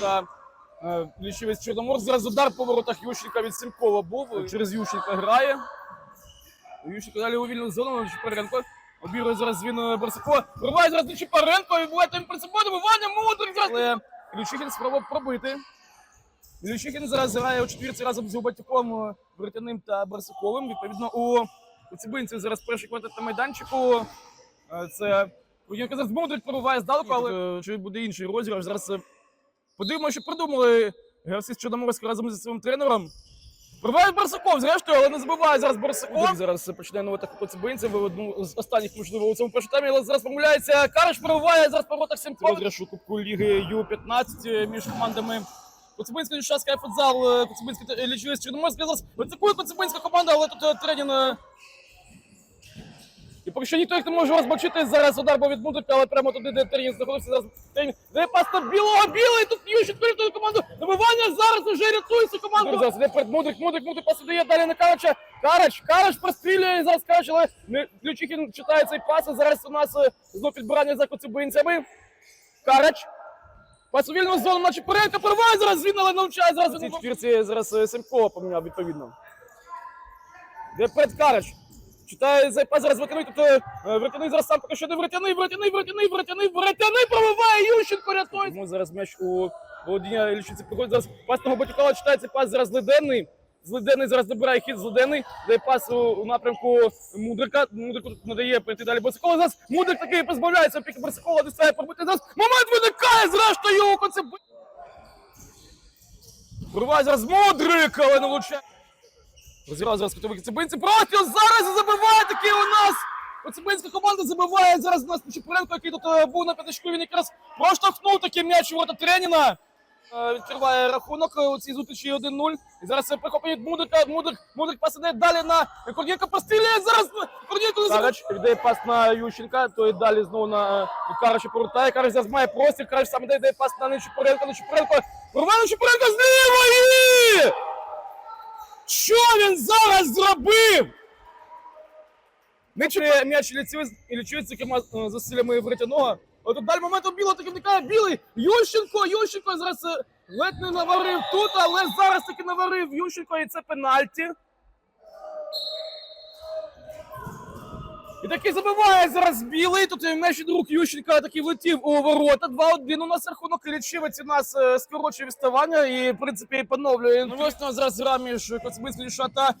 та е, лічивець Чорноморськ. Зараз удар по воротах Ющенка від Сімкова був. Через Ющенка грає. Ющенко далі у вільну зону, Нечіпаренко. Обірує зараз він е, Барсакова. Вриває зараз Нечіпаренко і буває там перед собою добивання, Мудрик зараз. Але Ключихін спробував пробити. Ключихін зараз грає у четвірці разом з Губатюком, Бретяним та Барсаковим. Відповідно, у, у Цибинці зараз перший квартет на майданчику. Е, Це Куєнко зараз Мудрик пробиває здалеку, але е, чи буде інший розіграш. Зараз е, подивимося, що придумали гравці з Чорноморська разом зі своїм тренером. Пробиває Барсаков, зрештою, але не забиває зараз Барсаков. Зараз почне нову атаку по Цибинці, в одну з останніх, можливо, у цьому першому таймі, але зараз помиляється. Караш пробиває зараз по воротах Сімко. Розіграш Кубку Ліги Ю-15 між командами Коцюбинська Нещаська футзал, Коцюбинська лічується Чорноморська. Зараз атакує Коцюбинська команда, але тут е, Тренін. е, І поки що ніхто їх не може розбачити. Зараз удар був від але прямо туди, де Тренін знаходився. Зараз Тренін дає пас на білого, білий, тут Ющенко рятує команду. Добивання зараз уже рятується команду. Зараз іде перед Мудрик, Мудрик, Мудрик пас дає далі на Карача. Карач, Карач прострілює зараз Карач, але не- Ключихін читає цей пас. А зараз у нас е, знов підбирання за Коцюбинцями. Карач. Пас у вільну зону, наче Перенко порває зараз він, але навчає зараз. У цій четвірці зараз е, Семкова поміняв відповідно. Де перед Карач. Читає цей пас зараз витягнув, тобто е, зараз сам поки що не витягнув, витягнув, витягнув, витягнув, витягнув, пробиває Ющенко рятує. Тому зараз м'яч у Володіння Ільчиці приходить, зараз пас на Батюкова читає цей пас зараз Леденний. Злиденний зараз добирає хід Злиденний, дає пас у, напрямку Мудрика. Мудрику тут надає прийти далі Барсакова. Зараз Мудрик такий позбавляється опіки Барсакова, дістає пробити. Зараз момент виникає, зрештою, у конце. Зараз Мудрик, але не влучає. Розіграв зараз котовик Цибинці. Простіл зараз і забиває таки у нас. Коцебинська команда забиває зараз у нас Чепуренко, який тут е, був на п'ятачку. Він якраз проштовхнув такий м'яч у ворота Треніна. Е, Відкриває рахунок е, у цій зустрічі 1-0. І зараз це прихоплює Мудрика. Мудрик, Мудрик пас далі на Корнієнко прострілює. Зараз Корнієнко не Карач віддає пас на Ющенка, то і далі знову на е, Карача повертає. Карач зараз має простір. Карач сам іде, дає пас на Нечупоренко. Нечупоренко. Вирває Нечупоренко з лівої! Що він зараз зробив? Чує м'яч і лічується такими е, зусиллями Вретяного. От тут далі моменту білого таки вникає білий. Ющенко, Ющенко зараз е, ледь не наварив тут, але зараз таки наварив Ющенко і це пенальті. І таки забиває зараз білий. Тут м'яч від Ющенка такий влетів у ворота. 2-1 у нас рахунок і лічивець у нас е, скорочує відставання і, в принципі, поновлює. Ну, ось у нас зараз гра між Коцебинською та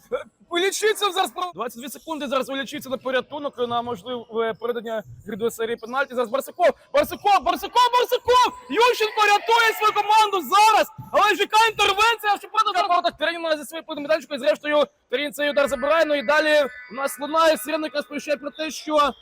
е, Полічиться зараз 22 секунди. Зараз вилічиться на порятунок на можливе передання гри до серії пенальті. Зараз Барсаков, Барсаков, Барсаков, Барсаков! Ющенко рятує свою команду зараз! Але яка інтервенція, що правда воротах Терніна зі своєю медальчикою. Зрештою, Терін цей удар забирає. Ну і далі у нас лунає сирена, яка сповіщає про те, що